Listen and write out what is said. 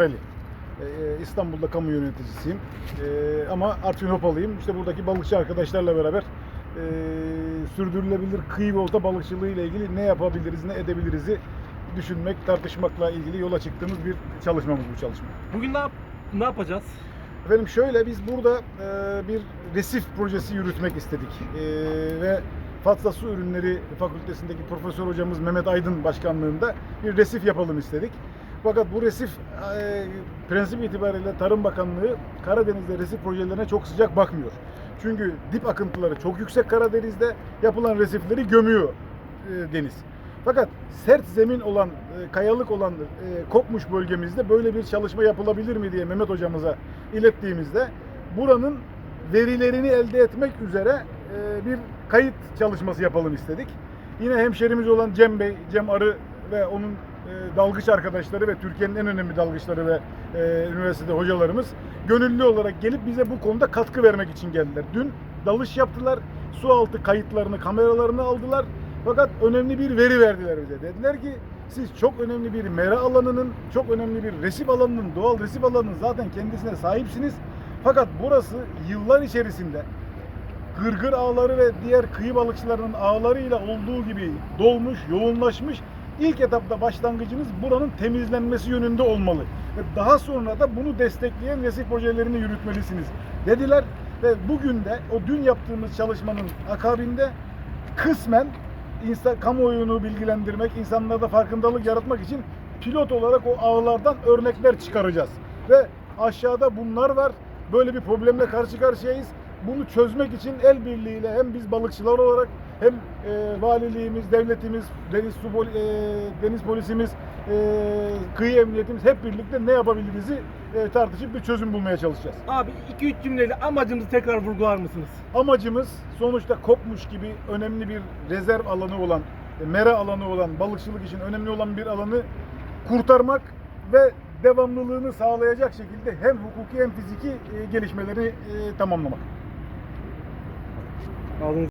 Ali. Ee, İstanbul'da kamu yöneticisiyim. Ee, ama Artvin İşte buradaki balıkçı arkadaşlarla beraber ee, sürdürülebilir kıyı ve olta balıkçılığı ile ilgili ne yapabiliriz, ne edebiliriz'i düşünmek, tartışmakla ilgili yola çıktığımız bir çalışmamız bu çalışma. Bugün ne, yap- ne yapacağız? Efendim şöyle biz burada e, bir resif projesi yürütmek istedik E, ve Fatsa Su Ürünleri Fakültesindeki profesör hocamız Mehmet Aydın başkanlığında bir resif yapalım istedik. Fakat bu resif e, prensip itibariyle Tarım Bakanlığı Karadeniz'de resif projelerine çok sıcak bakmıyor. Çünkü dip akıntıları çok yüksek Karadeniz'de yapılan resifleri gömüyor e, deniz. Fakat sert zemin olan, e, kayalık olan e, kopmuş bölgemizde böyle bir çalışma yapılabilir mi diye Mehmet hocamıza ilettiğimizde buranın verilerini elde etmek üzere e, bir kayıt çalışması yapalım istedik. Yine hemşerimiz olan Cem Bey, Cem Arı ve onun e, dalgıç arkadaşları ve Türkiye'nin en önemli dalgıçları ve e, üniversitede hocalarımız gönüllü olarak gelip bize bu konuda katkı vermek için geldiler. Dün dalış yaptılar, su altı kayıtlarını, kameralarını aldılar. Fakat önemli bir veri verdiler bize. Dediler ki siz çok önemli bir mera alanının, çok önemli bir resif alanının, doğal resif alanının zaten kendisine sahipsiniz. Fakat burası yıllar içerisinde gırgır ağları ve diğer kıyı balıkçılarının ağlarıyla olduğu gibi dolmuş, yoğunlaşmış. İlk etapta başlangıcınız buranın temizlenmesi yönünde olmalı. Ve daha sonra da bunu destekleyen resif projelerini yürütmelisiniz dediler. Ve bugün de o dün yaptığımız çalışmanın akabinde kısmen insan kamuoyunu bilgilendirmek, insanlarda farkındalık yaratmak için pilot olarak o ağlardan örnekler çıkaracağız. Ve aşağıda bunlar var. Böyle bir problemle karşı karşıyayız. Bunu çözmek için el birliğiyle hem biz balıkçılar olarak hem e, valiliğimiz, devletimiz, deniz su poli- e, deniz polisimiz, e, kıyı emniyetimiz hep birlikte ne yapabiliriz'i e, tartışıp bir çözüm bulmaya çalışacağız. Abi 2-3 cümleyle amacımızı tekrar vurgular mısınız? Amacımız sonuçta kopmuş gibi önemli bir rezerv alanı olan, e, mera alanı olan, balıkçılık için önemli olan bir alanı kurtarmak ve devamlılığını sağlayacak şekilde hem hukuki hem fiziki e, gelişmeleri e, tamamlamak. Aldığınız